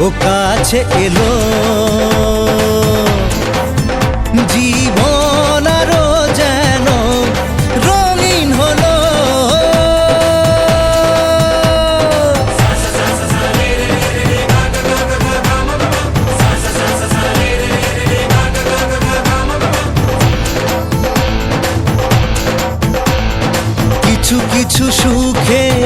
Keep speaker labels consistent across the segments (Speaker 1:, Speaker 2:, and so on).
Speaker 1: ও কাছে এলো। জীবন আরও যেন রঙিন হলো। কিছু কিছু সুখে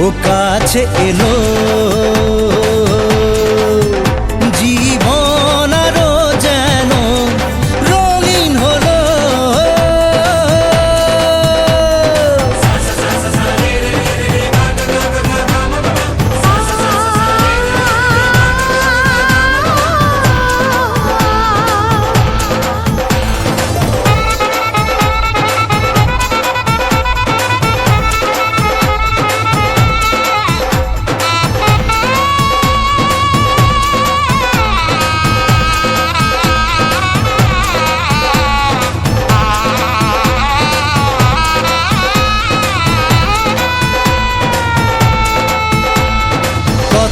Speaker 1: ও কাছে এলো।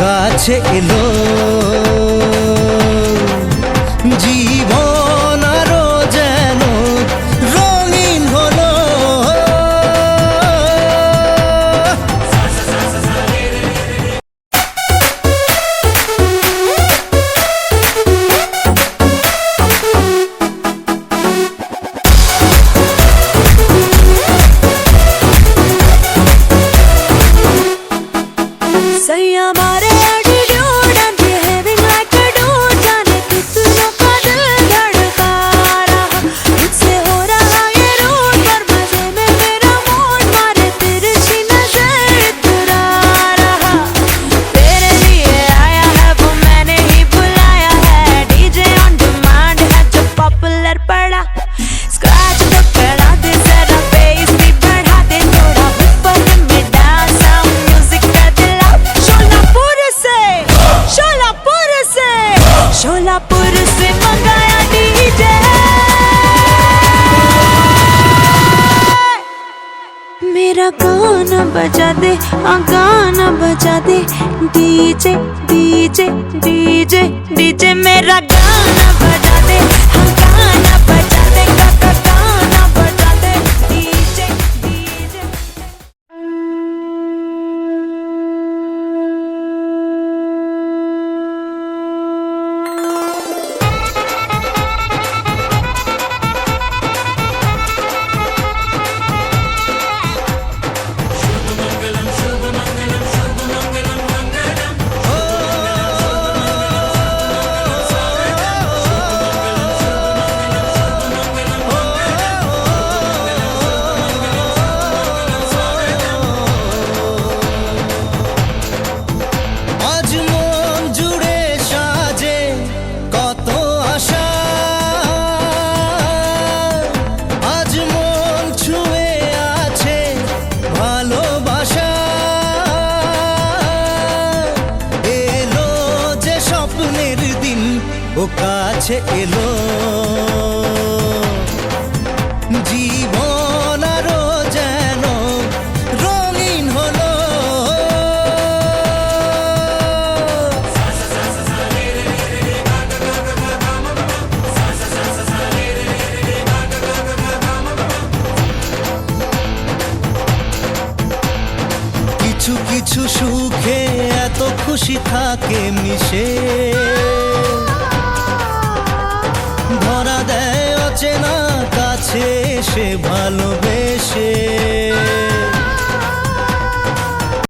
Speaker 1: কাছে এলো। জীবন আরও যেন রঙিন হলো।
Speaker 2: मेरा गाना बजा दे हाँ गाना बजा दे। डीजे डीजे डीजे डीजे मेरा
Speaker 1: কাছে এলো। যেন রঙিন হলো। কিছু কিছু সুখে এত খুশি থাকে মিশে। সে ভালো